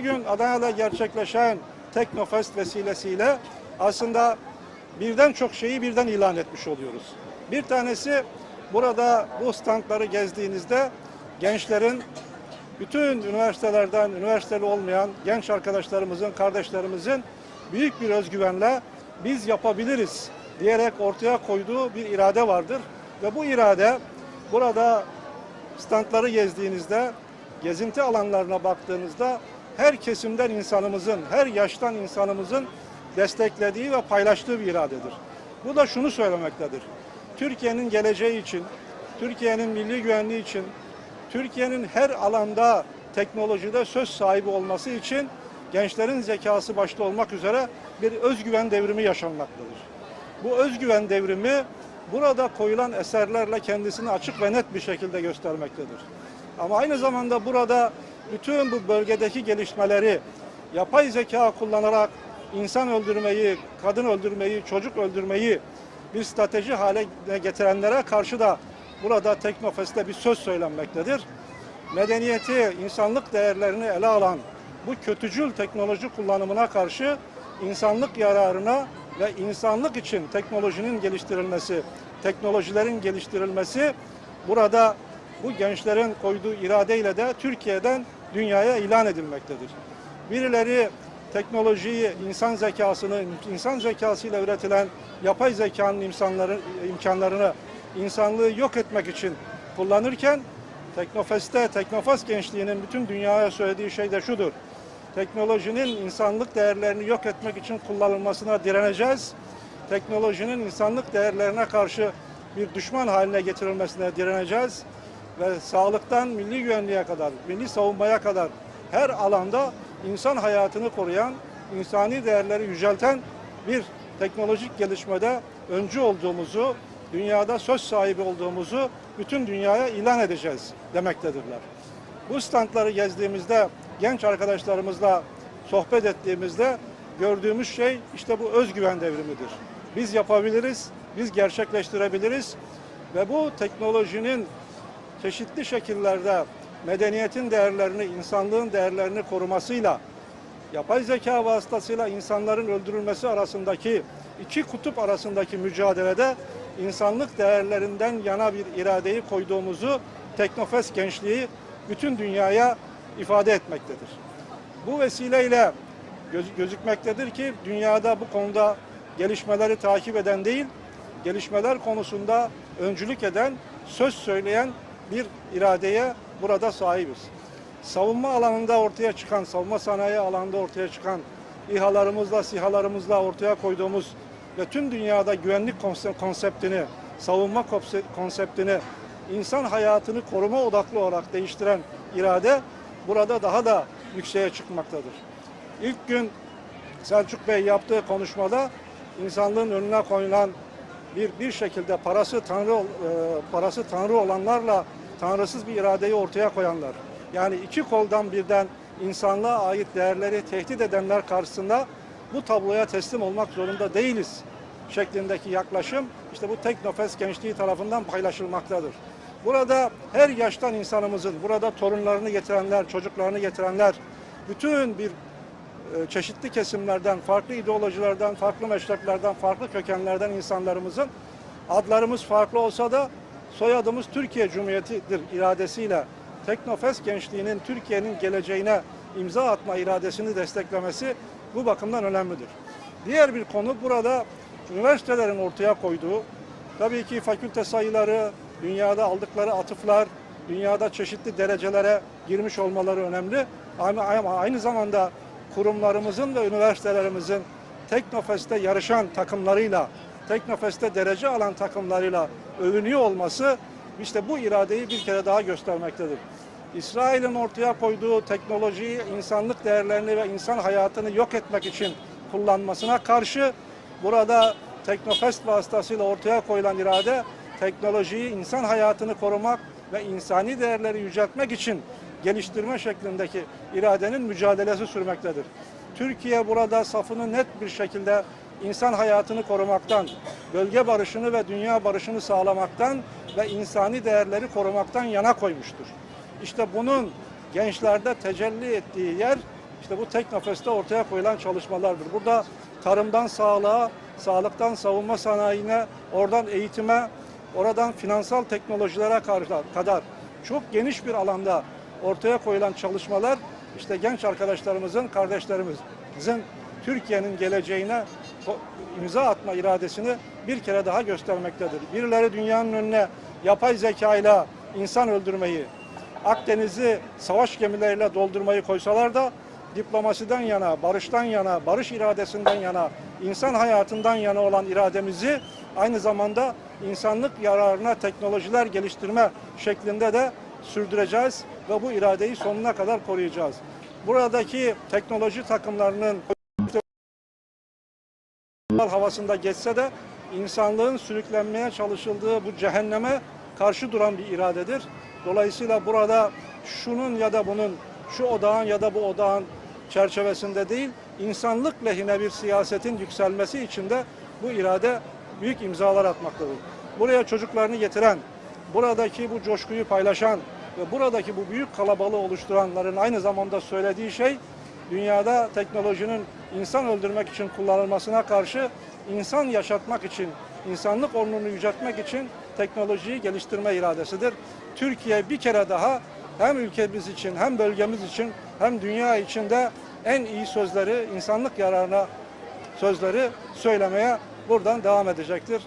Bugün Adana'da gerçekleşen Teknofest vesilesiyle aslında birden çok şeyi birden ilan etmiş oluyoruz. Bir tanesi burada bu standları gezdiğinizde gençlerin bütün üniversitelerden, üniversiteli olmayan genç arkadaşlarımızın, kardeşlerimizin büyük bir özgüvenle biz yapabiliriz diyerek ortaya koyduğu bir irade vardır. Ve bu irade burada standları gezdiğinizde, gezinti alanlarına baktığınızda her kesimden insanımızın, her yaştan insanımızın desteklediği ve paylaştığı bir iradedir. Bu da şunu söylemektedir. Türkiye'nin geleceği için, Türkiye'nin milli güvenliği için, Türkiye'nin her alanda teknolojide söz sahibi olması için gençlerin zekası başta olmak üzere bir özgüven devrimi yaşanmaktadır. Bu özgüven devrimi burada koyulan eserlerle kendisini açık ve net bir şekilde göstermektedir. Ama aynı zamanda burada bütün bu bölgedeki gelişmeleri yapay zeka kullanarak insan öldürmeyi, kadın öldürmeyi, çocuk öldürmeyi bir strateji hale getirenlere karşı da burada Teknofest'te bir söz söylenmektedir. Medeniyeti, insanlık değerlerini ele alan bu kötücül teknoloji kullanımına karşı insanlık yararına ve insanlık için teknolojinin geliştirilmesi, teknolojilerin geliştirilmesi burada bu gençlerin koyduğu iradeyle de Türkiye'den dünyaya ilan edilmektedir. Birileri teknolojiyi, insan zekasını, insan zekasıyla üretilen yapay zekanın insanları, imkanlarını, insanlığı yok etmek için kullanırken Teknofest'te, Teknofest gençliğinin bütün dünyaya söylediği şey de şudur. Teknolojinin insanlık değerlerini yok etmek için kullanılmasına direneceğiz. Teknolojinin insanlık değerlerine karşı bir düşman haline getirilmesine direneceğiz. Ve sağlıktan milli güvenliğe kadar, milli savunmaya kadar her alanda insan hayatını koruyan, insani değerleri yücelten bir teknolojik gelişmede öncü olduğumuzu, dünyada söz sahibi olduğumuzu bütün dünyaya ilan edeceğiz demektedirler. Bu standları gezdiğimizde, genç arkadaşlarımızla sohbet ettiğimizde gördüğümüz şey işte bu özgüven devrimidir. Biz yapabiliriz, biz gerçekleştirebiliriz ve bu teknolojinin çeşitli şekillerde medeniyetin değerlerini, insanlığın değerlerini korumasıyla yapay zeka vasıtasıyla insanların öldürülmesi arasındaki iki kutup arasındaki mücadelede insanlık değerlerinden yana bir iradeyi koyduğumuzu Teknofest gençliği bütün dünyaya ifade etmektedir. Bu vesileyle göz, gözükmektedir ki dünyada bu konuda gelişmeleri takip eden değil, gelişmeler konusunda öncülük eden, söz söyleyen bir iradeye burada sahibiz. Savunma alanında ortaya çıkan, savunma sanayi alanında ortaya çıkan İHA'larımızla, SİHA'larımızla ortaya koyduğumuz ve tüm dünyada güvenlik konseptini, savunma konseptini, insan hayatını koruma odaklı olarak değiştiren irade burada daha da yükseğe çıkmaktadır. İlk gün Selçuk Bey yaptığı konuşmada insanlığın önüne koyulan bir bir şekilde parası tanrı e, parası tanrı olanlarla tanrısız bir iradeyi ortaya koyanlar. Yani iki koldan birden insanlığa ait değerleri tehdit edenler karşısında bu tabloya teslim olmak zorunda değiliz şeklindeki yaklaşım işte bu Teknofest gençliği tarafından paylaşılmaktadır. Burada her yaştan insanımızın, burada torunlarını getirenler, çocuklarını getirenler, bütün bir çeşitli kesimlerden, farklı ideolojilerden, farklı mesleklerden, farklı kökenlerden insanlarımızın adlarımız farklı olsa da soyadımız Türkiye Cumhuriyeti'dir iradesiyle Teknofest gençliğinin Türkiye'nin geleceğine imza atma iradesini desteklemesi bu bakımdan önemlidir. Diğer bir konu burada üniversitelerin ortaya koyduğu tabii ki fakülte sayıları, dünyada aldıkları atıflar, dünyada çeşitli derecelere girmiş olmaları önemli. Ama aynı zamanda kurumlarımızın ve üniversitelerimizin Teknofest'te yarışan takımlarıyla, Teknofest'te derece alan takımlarıyla övünüyor olması işte bu iradeyi bir kere daha göstermektedir. İsrail'in ortaya koyduğu teknolojiyi, insanlık değerlerini ve insan hayatını yok etmek için kullanmasına karşı burada Teknofest vasıtasıyla ortaya koyulan irade teknolojiyi, insan hayatını korumak ve insani değerleri yüceltmek için geliştirme şeklindeki iradenin mücadelesi sürmektedir. Türkiye burada safını net bir şekilde insan hayatını korumaktan, bölge barışını ve dünya barışını sağlamaktan ve insani değerleri korumaktan yana koymuştur. İşte bunun gençlerde tecelli ettiği yer işte bu Teknofest'te ortaya koyulan çalışmalardır. Burada tarımdan sağlığa, sağlıktan savunma sanayine, oradan eğitime, oradan finansal teknolojilere kadar çok geniş bir alanda ortaya koyulan çalışmalar işte genç arkadaşlarımızın, kardeşlerimizin Türkiye'nin geleceğine imza atma iradesini bir kere daha göstermektedir. Birileri dünyanın önüne yapay zekayla insan öldürmeyi, Akdeniz'i savaş gemileriyle doldurmayı koysalar da diplomasiden yana, barıştan yana, barış iradesinden yana, insan hayatından yana olan irademizi aynı zamanda insanlık yararına teknolojiler geliştirme şeklinde de sürdüreceğiz ve bu iradeyi sonuna kadar koruyacağız. Buradaki teknoloji takımlarının havasında geçse de insanlığın sürüklenmeye çalışıldığı bu cehenneme karşı duran bir iradedir. Dolayısıyla burada şunun ya da bunun, şu odağın ya da bu odağın çerçevesinde değil, insanlık lehine bir siyasetin yükselmesi için de bu irade büyük imzalar atmaktadır. Buraya çocuklarını getiren, buradaki bu coşkuyu paylaşan ve buradaki bu büyük kalabalığı oluşturanların aynı zamanda söylediği şey, dünyada teknolojinin insan öldürmek için kullanılmasına karşı insan yaşatmak için, insanlık onurunu yüceltmek için teknolojiyi geliştirme iradesidir. Türkiye bir kere daha hem ülkemiz için hem bölgemiz için hem dünya için de en iyi sözleri, insanlık yararına sözleri söylemeye buradan devam edecektir.